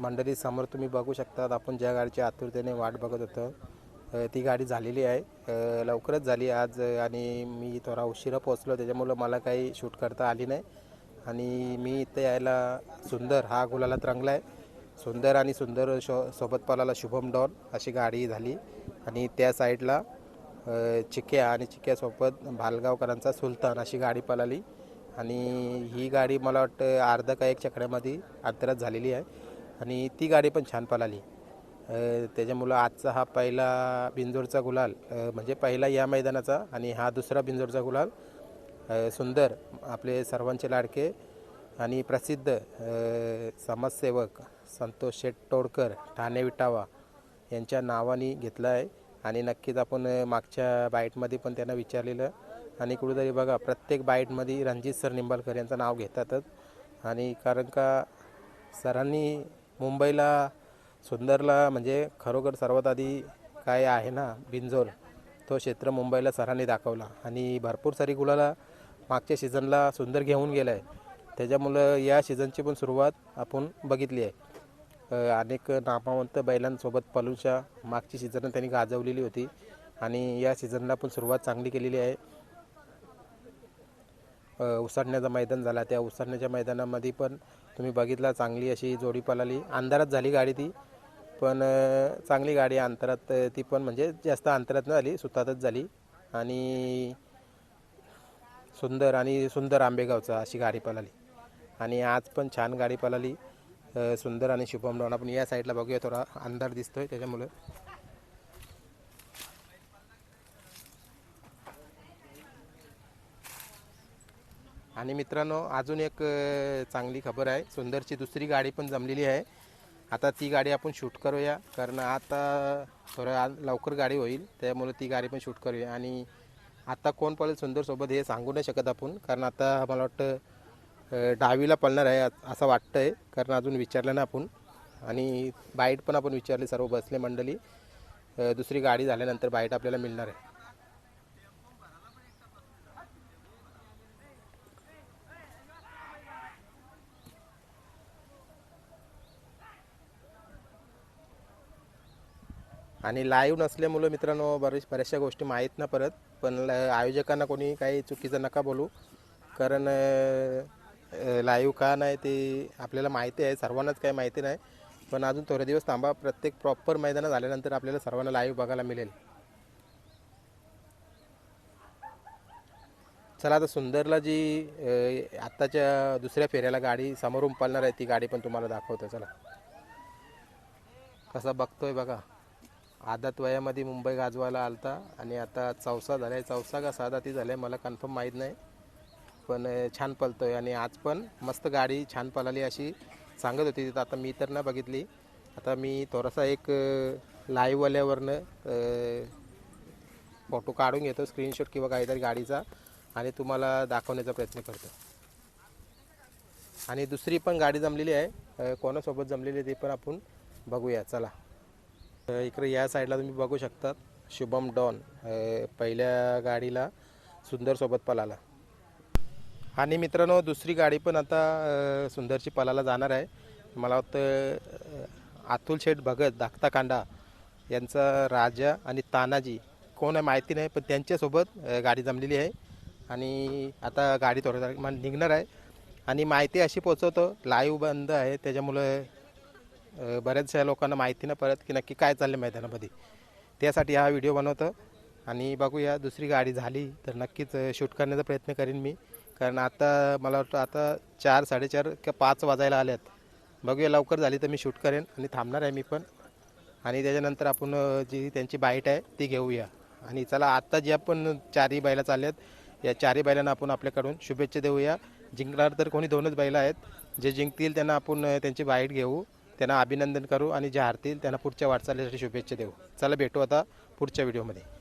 मंडळी समोर तुम्ही बघू शकतात आपण ज्या गाडीची आतुरतेने वाट बघत होतो ती गाडी झालेली आहे. लवकरच झाली आज आणि मी थोडा उशिरा पोचलो त्याच्यामुळं मला काही शूट करता आली नाही. आणि मी इथे यायला सुंदर हा गुलालात रंगला आहे सुंदर आणि सुंदर शो सोबत पालाला शुभम डॉन अशी गाडी झाली. आणि त्या साईडला चिक्या आणि चिक्यासोबत भालगावकरांचा सुलतान अशी गाडी पळाली. आणि ही गाडी मला वाटतं अर्धा का एक चकड्यामध्ये अंतरात झालेली आहे. आणि ती गाडी पण छान पळाली. त्याच्यामुळं आजचा हा पहिला बिंजोरचा गुलाल म्हणजे पहिला या मैदानाचा आणि हा दुसरा बिंजोरचा गुलाल सुंदर आपले सर्वांचे लाडके आणि प्रसिद्ध समाजसेवक संतोष शेट टोडकर ठाणे विटावा यांच्या नावाने घेतला आहे. आणि नक्कीच आपण मागच्या बाईटमध्ये पण त्यांना विचारलेलं आणि कुठेतरी बघा प्रत्येक बाईटमध्ये रणजित सर निंबाळकर यांचं नाव घेतातच. आणि कारण का सरांनी मुंबईला सुंदरला म्हणजे खरोखर सर्वात आधी काय आहे ना बिंजोर तो क्षेत्र मुंबईला सरांनी दाखवला. आणि भरपूर सारी गुलाला मागच्या सीझनला सुंदर घेऊन गेला आहे त्याच्यामुळं या सीझनची पण सुरुवात आपण बघितली आहे. अनेक नामावंत बैलांसोबत पलूच्या मागची सीझन त्यांनी गाजवलेली होती. आणि या सीझनला पण सुरुवात चांगली केलेली आहे. उसाटण्याचं मैदान झाला. त्या उसाटण्याच्या मैदानामध्ये पण तुम्ही बघितला चांगली अशी जोडी पळाली. अंधारात झाली गाडी ती पण चांगली गाडी आहे. अंतरात ती पण म्हणजे जास्त अंतरात न झाली सुतातच झाली. आणि सुंदर आणि सुंदर आंबेगावचा अशी गाडी पळाली. आणि आज पण छान गाडी पळाली. सुंदर आणि शुभम डॉन आपण या साईडला बघूया. थोडा अंधार दिसतोय त्याच्यामुळं. आणि मित्रांनो अजून एक चांगली खबर आहे. सुंदरची दुसरी गाडी पण जमलेली आहे. आता ती गाडी आपण शूट करूया कारण आता थोडं आज लवकर गाडी होईल त्यामुळे ती गाडी पण शूट करूया. आणि आता कोण पळेल सुंदरसोबत हे सांगू नाही शकत आपण कारण आता मला वाटतं डावीला पळणार आहे असं वाटतं आहे कारण अजून विचारलं ना आपण. आणि बाईट पण आपण विचारली सर्व बसले मंडळी. दुसरी गाडी झाल्यानंतर बाईट आपल्याला मिळणार आहे. आणि लाईव्ह नसल्यामुळं मित्रांनो बरेच बऱ्याचशा गोष्टी माहीत ना परत पण ल- आयोजकांना कोणी काही चुकीचं नका बोलू. कारण लाईव्ह का नाही ते आपल्याला माहिती आहे सर्वांनाच काही माहिती नाही. पण अजून थोडे दिवस थांबा प्रत्येक प्रॉपर मैदानात झाल्यानंतर आपल्याला सर्वांना लाईव्ह बघायला मिळेल. चला आता सुंदरला जी आत्ताच्या दुसऱ्या फेऱ्याला गाडी समोरून पळणार आहे ती गाडी पण तुम्हाला दाखवतो. चला. कसा बघतोय बघा. आदात वयामध्ये मुंबई गाजवायला आलता आणि आता चौसा झालाय. चौसा का साधा ती झालाय मला कन्फर्म माहीत नाही. पण छान छान आहे आणि आज पण मस्त गाडी छान पलाली अशी सांगत होती. तिथं आता मी तर ना बघितली. आता मी थोडासा एक लाईव्हवाल्यावरनं फोटो काढून घेतो स्क्रीनशॉट किंवा काहीतरी गाडीचा आणि तुम्हाला दाखवण्याचा प्रयत्न करतो. आणि दुसरी पण गाडी जमलेली आहे. कोणासोबत जमलेली आहे ते पण आपण बघूया. चला. इकडे या साईडला तुम्ही बघू शकतात. शुभम डॉन पहिल्या गाडीला सुंदरसोबत पलाला. आणि मित्रांनो दुसरी गाडी पण आता सुंदरची पलाला जाणार आहे. मला वाटतं अतुल शेठ भगत धाकता कांडा यांचा राजा आणि तानाजी कोण आहे माहिती नाही पण त्यांच्यासोबत गाडी जमलेली आहे. आणि आता गाडी थोड्या निघणार आहे. आणि माहिती अशी पोचवतो लाईव्ह बंद आहे त्याच्यामुळं अ, बऱ्याचशा लोकांना माहिती नाही परत की नक्की काय चाललं मैदानामध्ये. त्यासाठी हा व्हिडिओ बनवतो आणि बघूया दुसरी गाडी झाली तर नक्कीच शूट करण्याचा प्रयत्न करीन मी. कारण आता मला वाटतं आता चार साडेचार किंवा पाच वाजायला आल्यात बघूया लवकर झाली तर मी शूट करेन आणि थांबणार आहे मी पण. आणि त्याच्यानंतर आपण अ, जी त्यांची बाईट आहे ती घेऊया. आणि चला आत्ता जी आपण चारही बैला चालल्यात या चारही बैलांना आपण आपल्याकडून शुभेच्छा देऊया. जिंकणार तर कोणी दोनच बैलं आहेत. जे जिंकतील त्यांना आपण अ, त्यांची बाईट घेऊ. त्यांना अभिनंदन करू आणि जे हारतील त्यांना पुढच्या वाटचालीसाठी शुभेच्छा देऊ. चला भेटू आता पुढच्या व्हिडिओमध्ये.